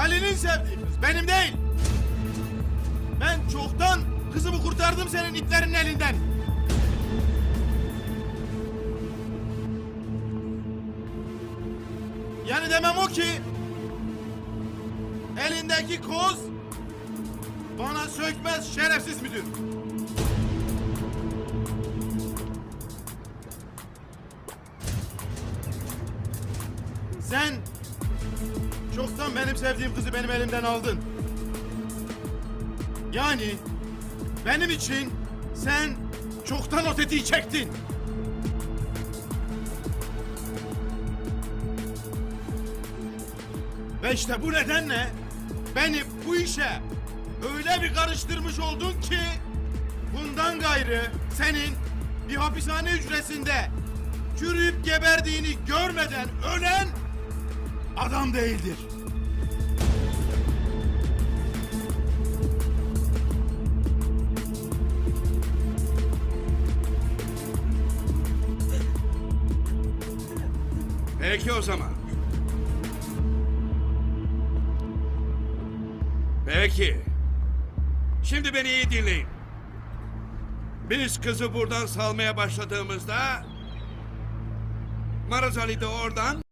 Ali'nin sevdiği kız, benim değil. Ben çoktan kızımı kurtardım senin itlerin elinden. Yani demem o ki elindeki koz bana sökmez şerefsiz müdür. Sen çoktan benim sevdiğim kızı benim elimden aldın. Yani benim için sen çoktan o tetiği çektin. Ve işte bu nedenle beni bu işe öyle bir karıştırmış oldun ki bundan gayrı senin bir hapishane hücresinde çürüyüp geberdiğini görmeden ölen adam değildir. Peki o zaman. Peki. Şimdi beni iyi dinleyin. Biz kızı buradan salmaya başladığımızda Maraz Ali de oradan